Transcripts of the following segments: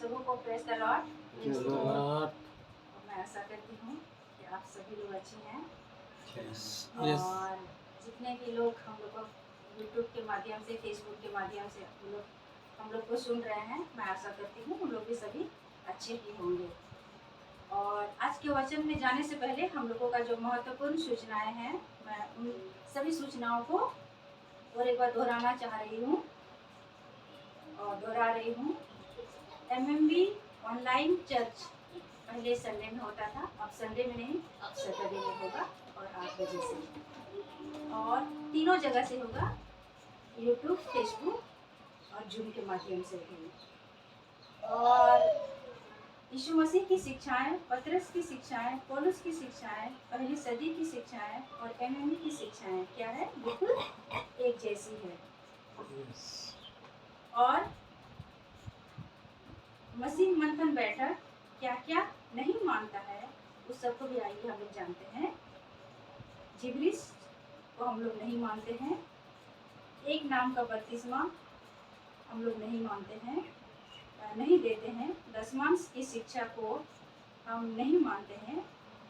सबों को press the Lord. मैं आशा करती हूँ कि आप सभी लोग अच्छे हैं। Yes. और जितने भी लोग हम लोग को यूट्यूब के माध्यम से फेसबुक के माध्यम से हम लोग हम लोग को सुन रहे हैं मैं आशा करती हूँ हम लोग भी सभी अच्छे ही होंगे। और आज के वचन में जाने से पहले हम लोगों का जो महत्वपूर्ण सूचनाएँ हैं मैं उन सभी सूचनाओं को और एक बार दोहराना चाह रही हूँ। और दोहरा रही हूँ। एमएमबी ऑनलाइन चर्च पहले संडे में होता था अब संडे में नहीं अब सैटरडे में होगा और आठ बजे से। और तीनों जगह से होगा यूट्यूब फेसबुक और जूम के माध्यम से भी और यीशु मसीह की शिक्षाएँ पत्रस की शिक्षाएँ पौलुस की शिक्षाएँ पहली सदी की शिक्षाएँ और एमएमई की शिक्षाएँ क्या है? बिल्कुल एक जैसी है। और मसीह मंथन बैठक क्या क्या नहीं मानता है उस सबको भी आइए हम लोग जानते हैं। जिब्रिस को हम लोग नहीं मानते हैं। एक नाम का बत्तीसवा हम लोग नहीं मानते हैं नहीं देते हैं। दसमांश की शिक्षा को हम नहीं मानते हैं।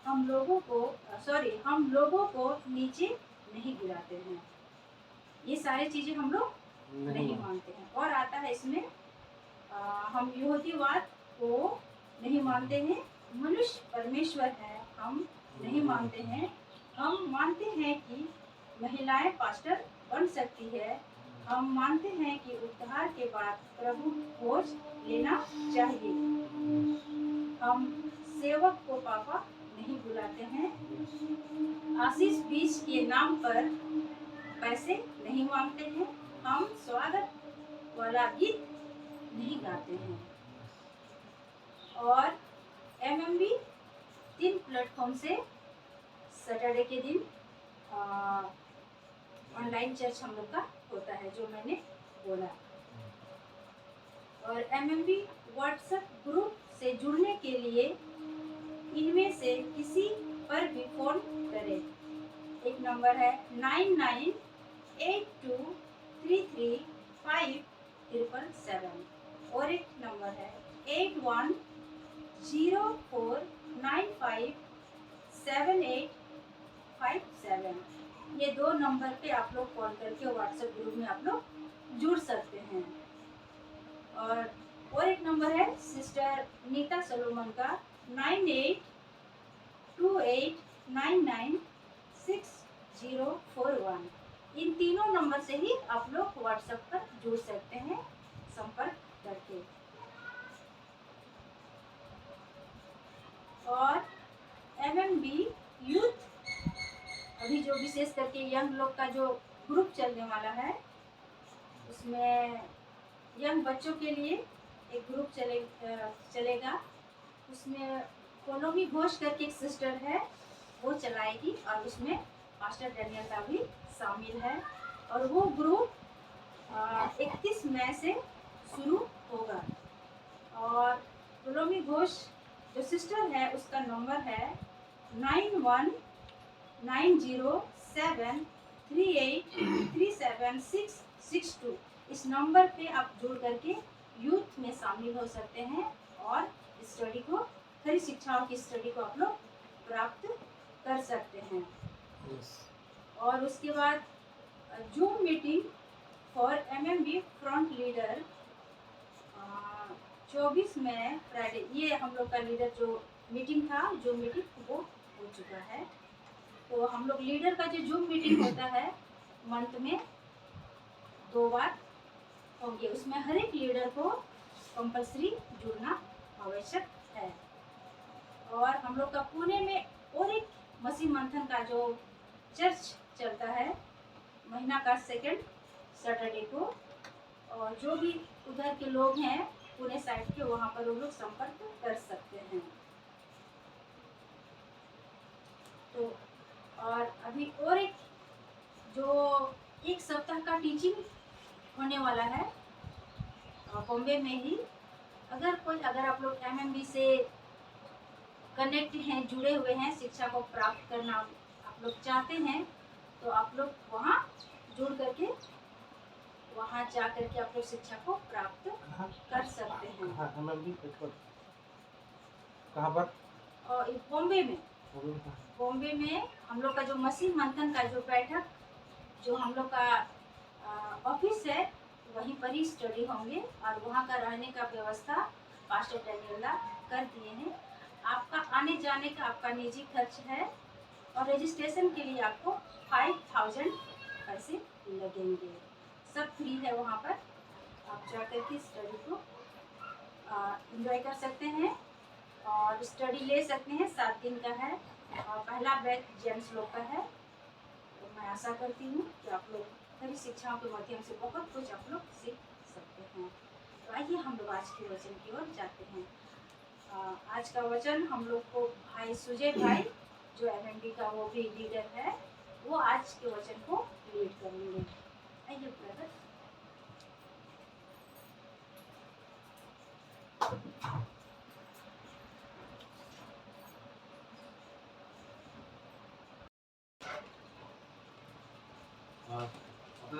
हम लोगों को सॉरी हम लोगों को नीचे नहीं गिराते हैं। ये सारी चीज़ें हम लोग नहीं नहीं मानते हैं। और आता है इसमें हम यहूदीवाद को नहीं मानते हैं। मनुष्य परमेश्वर है, हम नहीं मानते हैं। हम मानते हैं कि महिलाएँ पास्टर बन सकती है। हम मानते हैं कि उद्धार के बाद प्रभु खोज लेना चाहिए। हम सेवक को पापा नहीं बुलाते हैं। आशीष बीज के नाम पर पैसे नहीं मांगते हैं। हम स्वागत वाला गीत नहीं गाते हैं। और एमएमबी तीन प्लेटफॉर्म से सैटरडे के दिन ऑनलाइन चर्च हम लोग का होता है, जो मैंने बोला। और एमएमबी व्हाट्सएप ग्रुप से जुड़ने के लिए इनमें से किसी पर भी फ़ोन करें। एक नंबर है nine nine eight two three three five triple seven और एक नंबर है। Eight one, zero four, nine five, seven eight, five seven. ये दो नंबर पे आप लोग कॉल करके व्हाट्सएप ग्रुप में आप लोग जुड़ सकते हैं। और और एक नंबर है सिस्टर नीता सलोमन का। Nine eight, two eight, nine nine, six zero four one. इन तीनों नंबर से ही आप लोग व्हाट्सएप पर जुड़ सकते हैं। विशेष करके यंग लोग का जो ग्रुप चलने वाला है, उसमें यंग बच्चों के लिए एक ग्रुप चले चलेगा। उसमें कोलोमी घोष करके एक सिस्टर है, वो चलाएगी और उसमें मास्टर डेनियल का भी शामिल है। और वो ग्रुप इकतीस मई से शुरू होगा। और कोलोमी घोष जो सिस्टर है, उसका नंबर है nine one nine zero seven three eight three seven six six two इस नंबर पे आप जोड़ करके यूथ में शामिल हो सकते हैं और स्टडी को खरी शिक्षाओं की स्टडी को आप लोग प्राप्त कर सकते हैं। Yes. और उसके बाद Zoom meeting for M M B front leader चौबीस मई फ्राइडे ये हम लोग का लीडर जो मीटिंग था जो मीटिंग वो हो चुका है। तो हम लोग लीडर का जो जूम मीटिंग होता है मंथ में दो बार होंगे उसमें हर एक लीडर को कंपलसरी जुड़ना आवश्यक है। और हम लोग का पुणे में और एक मसीह मंथन का जो चर्च चलता है महीना का सेकंड सैटरडे को और जो भी उधर के लोग हैं पुणे साइड के वहाँ पर वो लोग संपर्क कर सकते हैं। तो और अभी और एक जो एक सप्ताह का टीचिंग होने वाला है बॉम्बे में ही। अगर कोई अगर आप लोग एमएमबी से कनेक्ट हैं जुड़े हुए हैं शिक्षा को प्राप्त करना आप लोग चाहते हैं तो आप लोग वहाँ जुड़ करके वहाँ जा करके आप लोग शिक्षा को प्राप्त कर सकते हैं। कहाँ? पर? बॉम्बे में? बॉम्बे में हम लोग का जो मसीह मंथन का जो बैठक, जो हम लोग का ऑफ़िस है, वहीं पर ही स्टडी होंगे और वहाँ का रहने का व्यवस्था पास्टर डैनियला कर दिए हैं। आपका आने जाने का आपका निजी खर्च है और रजिस्ट्रेशन के लिए आपको फाइव थाउज़ेंड पैसे लगेंगे। सब फ्री है वहाँ पर। आप जा कर के स्टडी को इंजॉय कर सकते हैं। और स्टडी ले सकते हैं सात दिन का है। और पहला बैच जेंट्स लोग का है। तो मैं आशा करती हूँ कि आप लोग सभी शिक्षाओं के माध्यम से बहुत कुछ आप लोग सीख सकते हैं। तो आइए हम लोग आज के वचन की ओर जाते हैं। अ, आज का वचन हम लोग को भाई सुजय भाई जो एम का वो भी लीडर है वो आज के वचन को लीड करेंगे। आइए ब्रदर।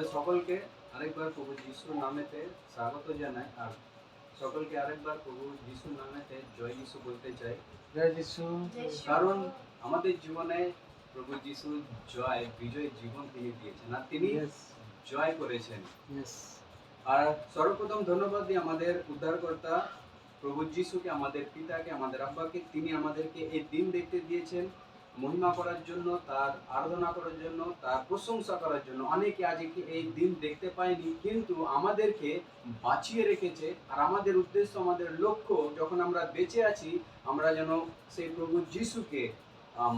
আপনাদের সকলকে আরেকবার প্রভু যিশুর নামেতে স্বাগত জানাই। আর সকলকে আরেকবার প্রভু যিশুর নামেতে জয় যিশু বলতে চাই। জয় যিশু। কারণ আমাদের জীবনে প্রভু যিশু জয় বিজয় জীবন তিনি দিয়েছেন। আর তিনি জয় করেছেন। আর সর্বপ্রথম ধন্যবাদ দিই আমাদের উদ্ধারকর্তা প্রভু যিশুকে আমাদের পিতাকে আমাদের আব্বাকে তিনি আমাদেরকে এই দিন দেখতে দিয়েছেন। মহিমা করার জন্য, তার আরাধনা করার জন্য, তার প্রশংসা করার জন্য। অনেকে আজকে এই দিন দেখতে পায়নি, কিন্তু আমাদেরকে বাঁচিয়ে রেখেছে। আর আমাদের উদ্দেশ্য, আমাদের লক্ষ্য, যখন আমরা বেঁচে আছি, আমরা যেন সেই প্রভু যিশুকে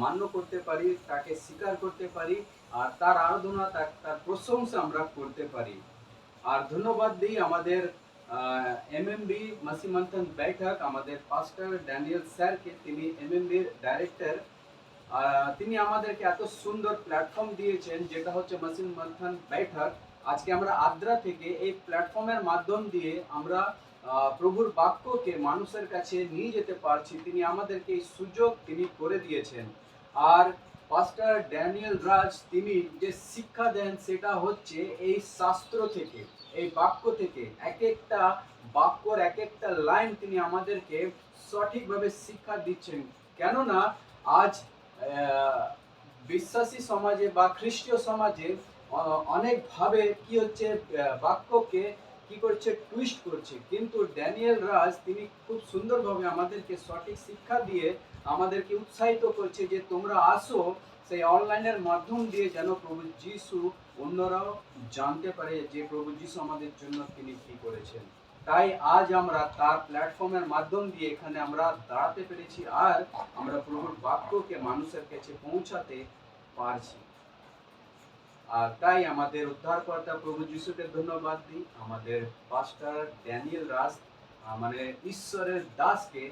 মান্য করতে পারি, তাকে স্বীকার করতে পারি, আর তার আরাধনা, তার প্রশংসা আমরা করতে পারি। আর ধন্যবাদ দিই আমাদের এমএমবি মাসিমন্থন বৈঠক আমাদের পাস্টার ড্যানিয়েল স্যারকে তিনি এমএমবির ডাইরেক্টর তিনি আমাদেরকে এত সুন্দর প্ল্যাটফর্ম দিয়েছেন, যেটা হচ্ছে মাসিন মন্থন বৈঠক আজকে আমরা আদ্রা থেকে এই প্ল্যাটফর্মের মাধ্যম দিয়ে আমরা প্রভুর বাক্যকে মানুষের কাছে নিয়ে যেতে পারছি। তিনি আমাদেরকে এই সুযোগ তিনি করে দিয়েছেন। আর পাস্টার ড্যানিয়েল রাজ তিনি যে শিক্ষা দেন, সেটা হচ্ছে এই শাস্ত্র থেকে, এই বাক্য থেকে এক একটা বাক্যর এক একটা লাইন তিনি আমাদেরকে সঠিকভাবে শিক্ষা দিচ্ছেন। কেননা, আজ বিশ্বাসী সমাজে বা খ্রিস্টীয় সমাজে অনেকভাবে কি হচ্ছে বাক্যকে কি করছে টুইস্ট করছে। কিন্তু ড্যানিয়েল রাজ, তিনি খুব সুন্দরভাবে আমাদেরকে সঠিক শিক্ষা দিয়ে আমাদেরকে উৎসাহিত করছে যে, তোমরা আসো সেই অনলাইনের মাধ্যম দিয়ে যেন প্রভু যিশু অন্যরাও জানতে পারে যে, প্রভু যিশু আমাদের জন্য তিনি কি করেছেন। তাই আজ আমরা তার প্ল্যাটফর্মের মাধ্যম দিয়ে এখানে আমরা দাঁড়াতে পেরেছি আর আমরা প্রভুর বাক্যকে মানুষের কাছে পৌঁছাতে পারছি। আর তাই আমাদের উদ্ধারকর্তা প্রভু যিশুকে ধন্যবাদ দিই। আমাদের পাস্টার ড্যানিয়েল রাস মানে ঈশ্বরের দাসকে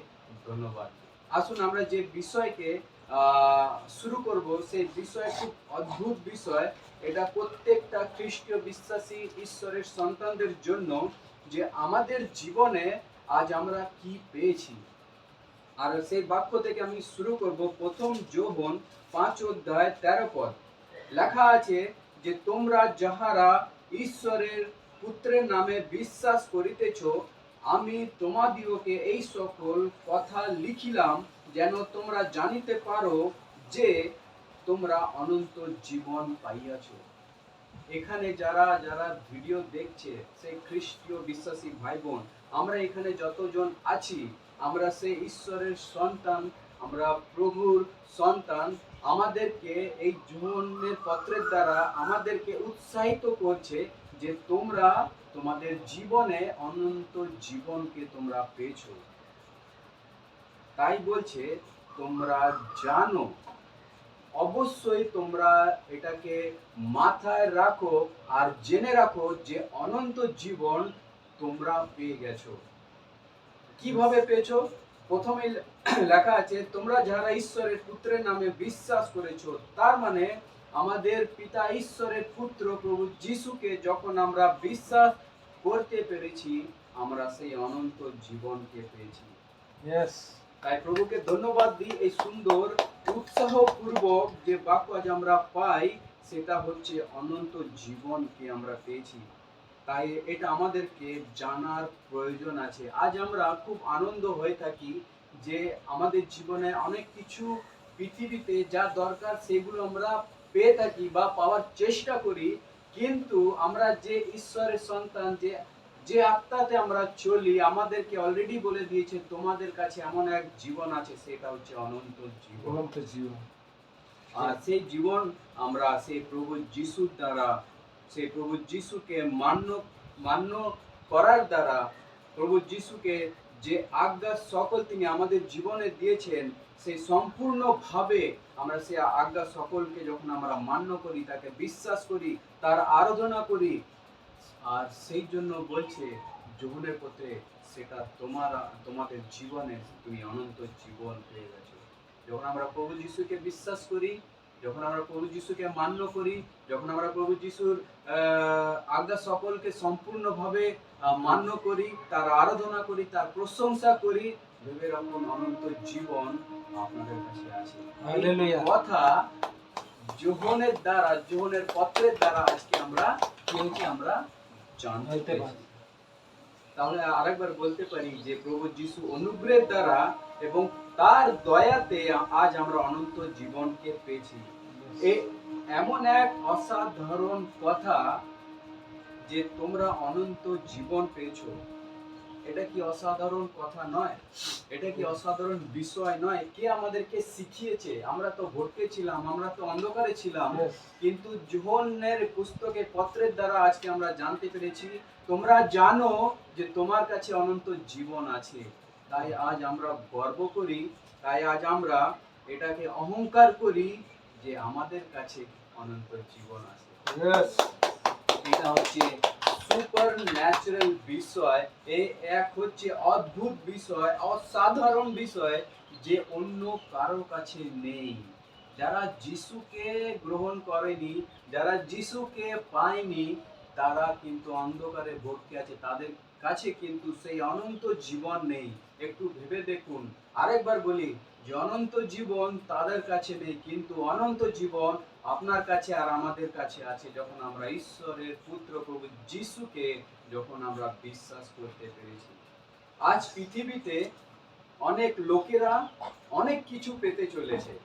ধন্যবাদ আসুন আমরা যে বিষয়কে শুরু করব, সেই বিষয় খুব অদ্ভুত বিষয়। এটা প্রত্যেকটা খ্রিস্টীয় বিশ্বাসী ঈশ্বরের সন্তানদের জন্য যে আমাদের জীবনে আজ আমরা কি পেয়েছি। আর সেই বাক্য থেকে আমি শুরু করব প্রথম যোহন পাঁচ অধ্যায় তেরো পদ। লেখা আছে যে, তোমরা যাহারা ঈশ্বরের পুত্রের নামে বিশ্বাস করিতেছ, আমি তোমাদিওকে এই সকল কথা লিখিলাম, যেন তোমরা জানিতে পারো যে, তোমরা অনন্ত জীবন পাইয়াছ। এখানে যারা যারা ভিডিও দেখছে, সেই খ্রিস্টীয় বিশ্বাসী ভাই বোন আমরা এখানে যতজন আছি, আমরা সেই ঈশ্বরের সন্তান, আমরা প্রভুর সন্তান, আমাদেরকে এই জীবনের পত্রের দ্বারা আমাদেরকে উৎসাহিত করছে যে তোমরা তোমাদের জীবনে অনন্ত জীবনকে তোমরা পেয়েছ। তাই বলছে, তোমরা জানো অবশ্যই তোমরা এটাকে মাথায় রাখো আর জেনে রাখো যে অনন্ত জীবন তোমরা পেয়ে গেছো। কীভাবে পেয়েছ? প্রথমে লেখা আছে তোমরা যারা ঈশ্বরের পুত্রের নামে বিশ্বাস করেছ তার মানে আমাদের পিতা ঈশ্বরের পুত্র প্রভু যিশুকে যখন আমরা বিশ্বাস করতে পেরেছি আমরা সেই অনন্ত জীবনকে পেয়েছি। তাই প্রভুকে ধন্যবাদ দিই এই সুন্দর উৎসাহপূর্বক যে বাক্য আজ আমরা পাই, সেটা হচ্ছে অনন্ত জীবনকে আমরা পেয়েছি। তাই এটা আমাদেরকে জানার প্রয়োজন আছে। আজ আমরা খুব আনন্দ হয়ে থাকি যে আমাদের জীবনে অনেক কিছু পৃথিবীতে যা দরকার সেগুলো আমরা পেয়ে থাকি বা পাওয়ার চেষ্টা করি। কিন্তু আমরা যে ঈশ্বরের সন্তান, যে যে আত্মাতে আমরা চলি আমাদেরকে অলরেডি বলে দিয়েছে তোমাদের কাছে এমন এক জীবন আছে সেটা হচ্ছে অনন্ত জীবন। অনন্ত জীবন। আর সেই জীবন আমরা সেই প্রভু যিশুর দ্বারা সেই প্রভু যিশুকে মান্য মান্য করার দ্বারা প্রভু যিশুকে যে আজ্ঞা সকল তিনি আমাদের জীবনে দিয়েছেন সেই সম্পূর্ণভাবে আমরা সেই আজ্ঞা সকলকে যখন আমরা মান্য করি তাকে বিশ্বাস করি তার আরাধনা করি আর সেই জন্য বলছে যোহনের পথে সেটা তোমার তোমাদের জীবনে তুমি অনন্ত জীবন পেয়ে গেছো। যখন আমরা প্রভু যিশুকে বিশ্বাস করি যখন আমরা প্রভু যিশুকে মান্য করি যখন আমরা প্রভু যিশুর আজ্ঞা সকলকে সম্পূর্ণভাবে মান্য করি তার আরাধনা করি তার প্রশংসা করি ভেবে রাখুন অনন্ত জীবন আপনাদের কাছে আছে। কথা যোহনের দ্বারা যোহনের পত্রের দ্বারা আজকে আমরা কি আমরা জানতে পেরেছি পারি। তাহলে আরেকবার বলতে পারি যে প্রভু যিশু অনুগ্রহের দ্বারা এবং তার দয়াতে আজ আমরা অনন্ত জীবনকে পেয়েছি। এমন এক অসাধারণ কথা যে তোমরা অনন্ত জীবন পেয়েছ। এটা কি অসাধারণ কথা নয়? এটা কি অসাধারণ বিষয় নয়? কে আমাদেরকে শিখিয়েছে? আমরা তো ভটকে ছিলাম আমরা তো অন্ধকারে ছিলাম। কিন্তু যোহনের পুস্তকে পত্রের দ্বারা আজকে আমরা জানতে পেরেছি তোমরা জানো যে তোমার কাছে অনন্ত জীবন আছে। তাই আজ আমরা গর্ব করি তাই আজ আমরা এটাকে অহংকার করি যে আমাদের কাছে অনন্ত জীবন আছে। এটা হচ্ছে সুপার ন্যাচারাল বিষয় এই এক হচ্ছে অদ্ভুত বিষয়, অসাধারণ বিষয় যে অন্য কারও কাছে নেই। যারা যিশুকে গ্রহণ করেনি, যারা যিশুকে পায়নি, তারা কিন্তু অন্ধকারে ভর্তি আছে। তাদের কাছে কিন্তু সেই অনন্ত জীবন নেই। একটু ভেবে দেখুন। আরেকবার বলি, যে অনন্ত জীবন তাদের কাছে নেই, কিন্তু অনন্ত জীবন আপনার কাছে আর আমাদের কাছে আছে যখন আমরা ঈশ্বরের পুত্র প্রভু যিশুকে যখন আমরা বিশ্বাস করতে পেরেছি। আজ পৃথিবীতে অনেক লোকেরা অনেক কিছু পেতে চলেছে।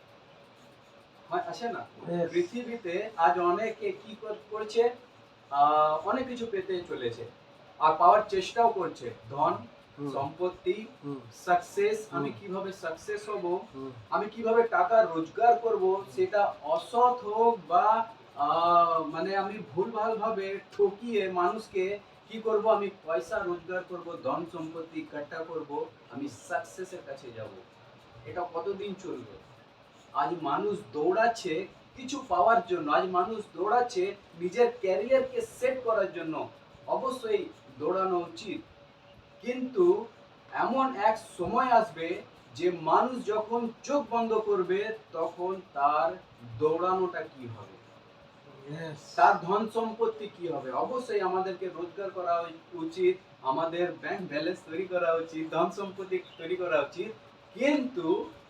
আছে না? পৃথিবীতে আজ অনেকে কি করছে? আহ, অনেক কিছু পেতে চলেছে। আর পাওয়ার চেষ্টাও করছে। ধন সম্পত্তি সাকসেস আমি কীভাবে সাকসেস হব আমি কীভাবে টাকা রোজগার করব সেটা অসৎ হোক বা মানে আমি ভুলভাল ভাবে ঠকিয়ে মানুষকে কি করব আমি পয়সা রোজগার করব ধন সম্পত্তি ইকট্ঠা করব আমি সাকসেসের কাছে যাব। এটা কতদিন চলবে? আজ মানুষ দৌড়াচ্ছে কিছু পাওয়ার জন্য আজ মানুষ দৌড়াচ্ছে নিজের ক্যারিয়ারকে সেট করার জন্য। অবশ্যই দৌড়ানো উচিত। কিন্তু এমন এক সময় আসবে যে মানুষ যখন চোখ বন্ধ করবে তখন তার দৌড়ানোটা কি হবে. তার ধন সম্পত্তি কি হবে? অবশ্যই আমাদেরকে রোজগার করা উচিত আমাদের ব্যাংক ব্যালেন্স তৈরি করা উচিত ধন সম্পত্তি তৈরি করা উচিত। কিন্তু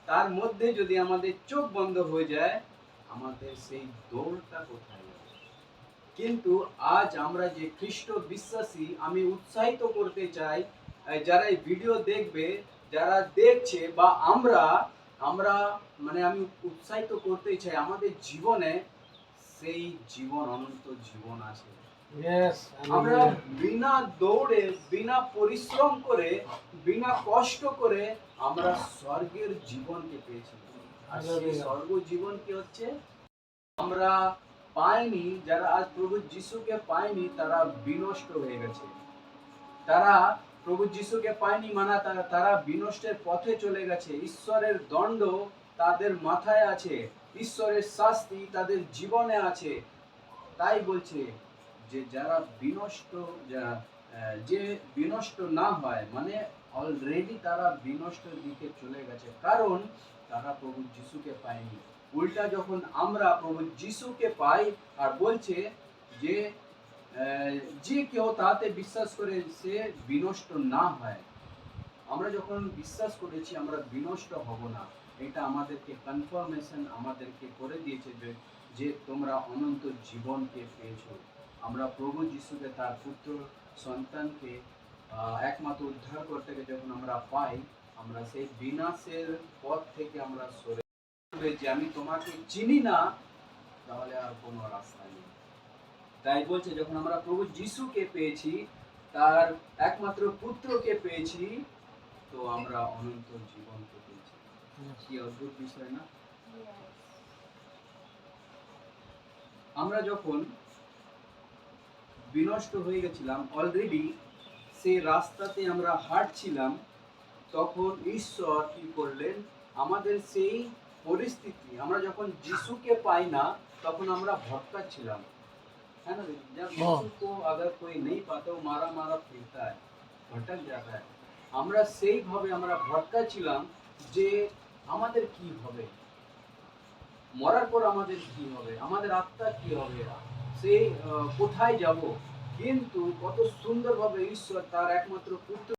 তার মধ্যে যদি আমাদের চোখ বন্ধ হয়ে যায় আমাদের সেই দৌড়টা কোথায় কিন্তু আজ আমরা যে খ্রিস্ট বিশ্বাসী আমি উৎসাহিত করতে চাই যারা এই ভিডিও দেখবে যারা দেখছে বা আমরা আমরা মানে আমি উৎসাহিত করতে চাই আমাদের জীবনে সেই জীবন অনন্ত জীবন আছে। আমরা বিনা দৌড়ে বিনা পরিশ্রম করে বিনা কষ্ট করে আমরা স্বর্গের জীবনকে পেয়েছি। আর সেই স্বর্গ জীবন কি হচ্ছে? আমরা পাইনি যারা আজ প্রভু যিশুকে পায়নি তারা বিনষ্ট হয়ে গেছে। তারা প্রভু যিশুকে পায়নি মানা তারা বিনষ্টের পথে চলে গেছে। ঈশ্বরের দণ্ড তাদের মাথায় আছে, ঈশ্বরের শাস্তি তাদের জীবনে আছে। তাই বলছে যে, যারা বিনষ্ট, যারা যে বিনষ্ট না হয় মানে অলরেডি তারা বিনষ্টের দিকে চলে গেছে। কারণ তারা প্রভু যিশুকে পায়নি। উল্টা যখন আমরা প্রভু যিশুকে পাই আর বলছে যে যে কেউ তাতে বিশ্বাস করে সে বিনষ্ট না হয়। আমরা যখন বিশ্বাস করেছি, আমরা বিনষ্ট হব না। এটা আমাদেরকে কনফার্মেশন আমাদেরকে করে দিয়েছে যে যে তোমরা অনন্ত জীবনকে পেয়েছ। আমরা প্রভু যিশুকে, তার পুত্র সন্তানকে একমাত্র উদ্ধার করতে যখন আমরা পাই, আমরা সেই বিনাশের পথ থেকে আমরা সরে যে আমি তোমাকে চিনি না, তাহলে আর কোনো রাস্তা নেই। তাই বলছে যখন আমরা প্রভু যিশুকে পেয়েছি তার একমাত্র পুত্রকে পেয়েছি তো আমরা অনন্ত জীবনকে পেয়েছি। কি অদ্ভুত বিষয় না? আমরা যখন বিনষ্ট হয়ে গেছিলাম অলরেডি সেই রাস্তাতে আমরা হাঁটছিলাম তখন ঈশ্বর কি করলেন? আমাদের সেই পরিস্থিতি আমরা যখন যিশুকে পাই না তখন আমরা ভটকাচ্ছিলাম है ना जब यीशु को अगर कोई नहीं पाता वो मारा मारा फिरता है भटक जाता है আমরা সেইভাবে আমরা ভটকাচ্ছিলাম যে আমাদের কি হবে মরার পর আমাদের কি হবে আমাদের আত্মা কি হবে সেই আহ, কোথায় যাব কিন্তু কত সুন্দরভাবে ঈশ্বর তার একমাত্র পুত্র